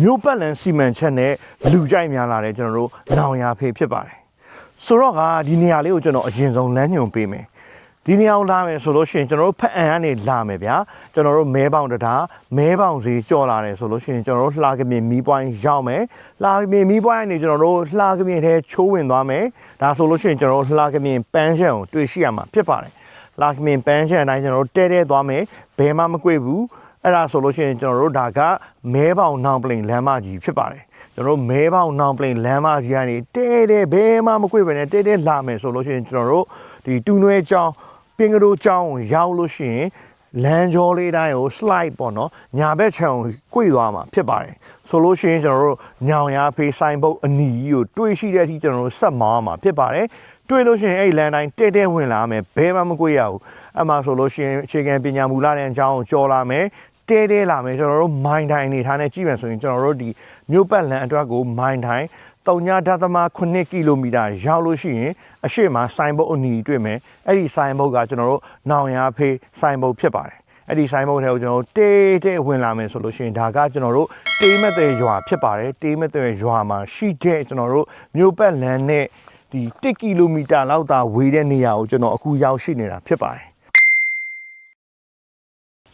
မြို့ပတ်လန်စီမံချက်နဲ့လူကြိုက်များလာတဲ့ကျွန်တော်တို့နောင်ရဖေးဖြစ်ပါတယ်ဆိုတော့ကဒီနေရာလေးကိုကျွန်တော်အရင်ဆုံးလမ်းညွှန်ပေးမယ်ဒီနေရာကိုလာမယ်ဆိုလို့ရှိရင်ကျွန်တော်တို့ဖက်အံကနေလာမယ်ဗျာကျွန်တော်တို့မဲပေါင်တတာမဲပေါင်စီကြော်လာတယ်ဆိုလို့ရှိရင်ကျွန်တော်တို့လှကမြင်မီးပွိုင်းရောက်မယ်လှကမြင်မီးပွိုင်းကနေကျွန်တော်တို့လှကမြင်ထဲချိုးဝင်သွားမယ်ဒါဆိုလို့ရှိရင်ကျွန်တော်တို့လှကမြင်ပန်းချံကိုတွေ့ရှိရမှာဖြစ်ပါတယ်လာကမင်ပန်းချန်အတိုင်းကျွန်တော်တို့တဲတဲသွားမယ်ဘယ်မှမကွေ့ဘူး အဲ့ဒါဆိုလို့ရှိရင်ကျွန်တော်တို့ဒါကမဲပေါင်နောင်ပလင်လမ်းမကြီးဖြစ်ပါတယ်ကျွန်တော်တို့မဲပေါင်နောင်ပလင်လမ်းမကြီးကနေတဲတဲဘယ်မှမကွေ့ပဲနဲ့တဲတဲလာမယ်ဆိုလို့ရှိရင်ကျွန်တော်တို့ဒီတူနွဲကျောင်းပင်ကတိုကျောင်းကိုရောက်လို့ရှိရင်လမ်းကြောလေးတိုင်းကို slide ပေါ့နော်ညာဘက်ခြံကို꿰သွားမှာဖြစ်ပါတယ်ဆိုလို့ရှိရင်ကျွန်တော်တို့ညောင်ရဖေးဆိုင်ဘုတ်အနီကြီးကိုတွေးရှိတဲ့အထိကျွန်တော်တို့ဆက်မောင်းမှာဖြစ်ပါတယ်တွေးလို့ရှိရင်အဲ့လမ်းတိုင်းတဲတဲဝင်လာမယ်ဘယ်မှမ꿰ရဘူးအဲ့မှာဆိုလို့ရှိရင်အခြေခံပညာမူလတဲ့အကြောင်းကိုကြော်လာမယ် တဲတဲလာမယ်ကျွန်တော်တို့မိုင်းတိုင်းအနေထားနဲ့ကြည့်မယ်ဆိုရင်ကျွန်တော်တို့ဒီမြို့ပတ်လန်အတွက်ကိုမိုင်းတိုင်း3.9ကီလိုမီတာရောက်လို့ရှိရင်အရှိမဆိုင်ဘုတ်အနီတွေ့မယ်အဲ့ဒီဆိုင်ဘုတ်ကကျွန်တော်တို့နောင်ရဖေးဆိုင်ဘုတ်ဖြစ်ပါတယ်အဲ့ဒီဆိုင်ဘုတ်ထဲကိုကျွန်တော်တို့တေးတေးဝင်လာမယ်ဆိုလို့ရှိရင်ဒါကကျွန်တော်တို့တေးမတဲ့ရွာဖြစ်ပါတယ်တေးမတဲ့ရွာမှာရှိတဲ့ကျွန်တော်တို့မြို့ပတ်လန်နဲ့ဒီ1ကီလိုမီတာလောက်သာဝေးတဲ့နေရာကိုကျွန်တော်အခုရောက်ရှိနေတာဖြစ်ပါတယ်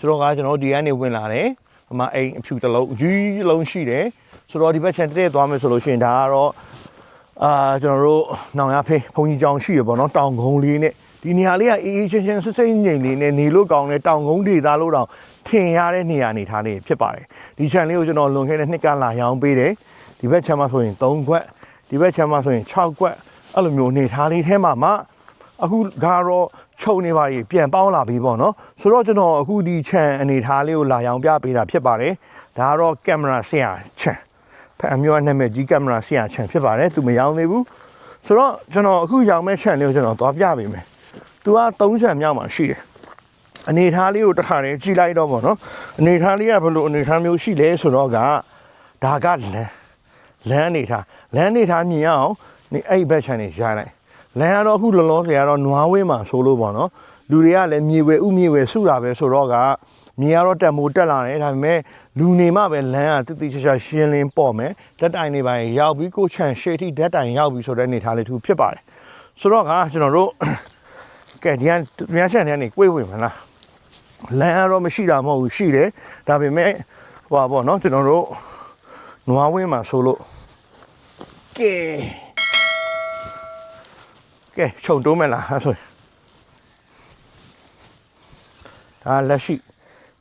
ဆိုတော့ကကျွန်တော်တို့ဒီကနေဝင်လာတယ်ဟိုမှာအိမ်အဖြူတစ်လုံးအကြီးလုံးရှိတယ်ဆိုတော့ဒီဘက်ခြံတက်သွားမယ်ဆိုလို့ရှိရင်ဒါကတော့အာကျွန်တော်တို့နောင်ရဖေးဘုံကြီးကျောင်းရှိရပေါ့နော်တောင်ကုန်းလေးနဲ့ဒီနေရာလေးကအေးအေးချင်းချင်းဆိတ်ဆိတ်ငြိမ်လေးနဲ့နေလို့ကောင်းတဲ့တောင်ကုန်းဒေသလို့တောင်ထင်ရတဲ့နေရာနေထားလေးဖြစ်ပါတယ်ဒီခြံလေးကိုကျွန်တော်လွန်ခဲ့တဲ့နှစ်ကလာရောင်းပေးတယ်ဒီဘက်ခြံမှာဆိုရင်3ခွက်ဒီဘက်ခြံမှာဆိုရင်6ခွက်အဲ့လိုမျိုးနေထားလေးထဲမှာမှအခုကတော့ ချုပ်နေပါပြီပြန်ပေါင်းလာပြီပေါ့နော်ဆိုတော့ကျွန်တော်အခုဒီခြံအနေထားလေးကိုလာရောင်းပြပေးတာဖြစ်ပါတယ်ဒါကတော့ကင်မရာဆရာခြံဖက်အမျိုးအနာမည်ကြီးကင်မရာဆရာချန်ဖြစ်ပါတယ်သူမရောင်းသေးဘူးဆိုတော့ကျွန်တော်အခုရောင်းမဲ့ချန်လေးကိုကျွန်တော်သွားပြပေးမယ်သူက3ချန်မြောက်မှာရှိတယ်အနေထားလေးကိုတစ်ခါတည်းကြည့်လိုက်တော့ပေါ့နော်အနေထားလေးကဘယ်လိုအနေထားမျိုးရှိလဲဆိုတော့ကဒါကလမ်းလမ်းအနေထားလမ်းအနေထားမြင်ရအောင်နေအဲ့ဘက်ချန်နေရိုက်လိုက် လမ်းကတော့အခုလောလောဆယ်ကတော့နွားဝင်းမှာဆိုလို့ပေါ့နော်လူတွေကလည်းမြေဝဲဥမြေဝဲစုတာပဲဆိုတော့ကမြေကတော့တက်မိုးတက်လာတယ်ဒါပေမဲ့လူနေမှပဲလမ်းကတိတိကျကျရှင်းလင်းပေါ့မယ်တက်တိုင်တွေပိုင်းရောက်ပြီးကိုချန်ရှေ့ထိတက်တိုင်ရောက်ပြီးဆိုတဲ့အနေထားလေးတစ်ခုဖြစ်ပါတယ်ဆိုတော့ကကျွန်တော်တို့ကဲဒီကမြန်ချန်တဲ့ကနေကိုယ်ဝင်မလားလမ်းကတော့မရှိတာမဟုတ်ဘူးရှိတယ်ဒါပေမဲ့ဟိုပါပေါ့နော်ကျွန်တော်တို့နွားဝင်းမှာဆိုလို့ကဲ ကဲခြုံတိုးမယ်လားအဲ့ဆိုရင်ဒါလက်ရှိ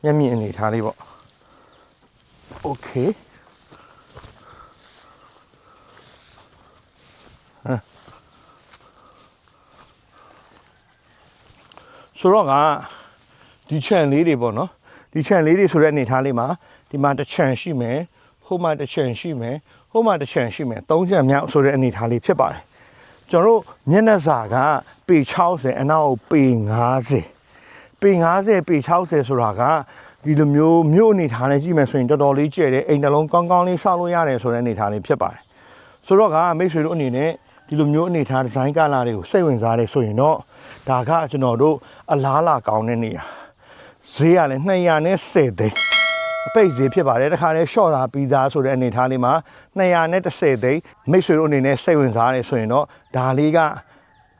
မျက်မြင်အနေထားလေးပေါ့ โอเคဟမ်ဆိုတော့ကဒီချန်လေးတွေပေါ့နော်ဒီချန်လေးတွေဆိုတဲ့အနေထားလေးမှာဒီမှာတစ်ချန်ရှိမယ်ဟိုမှာတစ်ချန်ရှိမယ်ဟိုမှာတစ်ချန်ရှိမယ်သုံးချန်မြောက်ဆိုတဲ့အနေထားလေးဖြစ်ပါတယ် ကျွန်တော်တို့မျက်နှာစာကပေ60အနောက်ပေ50ပေ50ပေ60ဆိုတာကဒီလိုမျိုးမြို့အနေထားနဲ့ကြည့်မယ်ဆိုရင်တော်တော်လေးကျဲတယ်အိမ်တစ်လုံးကောင်းကောင်းလေးဆောက်လို့ရတယ်ဆိုတဲ့အနေထားလေးဖြစ်ပါတယ်ဆိုတော့ကမိတ်ဆွေတို့အနေနဲ့ဒီလိုမျိုးအနေထားဒီဇိုင်းကလာတွေကိုစိတ်ဝင်စားတယ်ဆိုရင်တော့ဒါကကျွန်တော်တို့အလားလာကောင်းတဲ့နေရာဈေးကလည်း210သိန်း အပိတ်ဈေးဖြစ်ပါတယ်တခါလဲရှော့တာပြီးသားဆိုတဲ့အနေထားလေးမှာ230သိန်းမိတ်ဆွေတို့အနေနဲ့စိတ်ဝင်စားတယ်ဆိုရင်တော့ဒါလေးက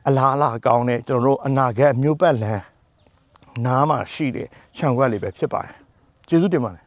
အလားအလာကောင်းတဲ့ကျွန်တော်တို့အနာဂတ်မြို့ပတ်လန်နားမှာရှိတယ်ခြံခွက်လေးပဲဖြစ်ပါတယ်ကျေးဇူးတင်ပါတယ်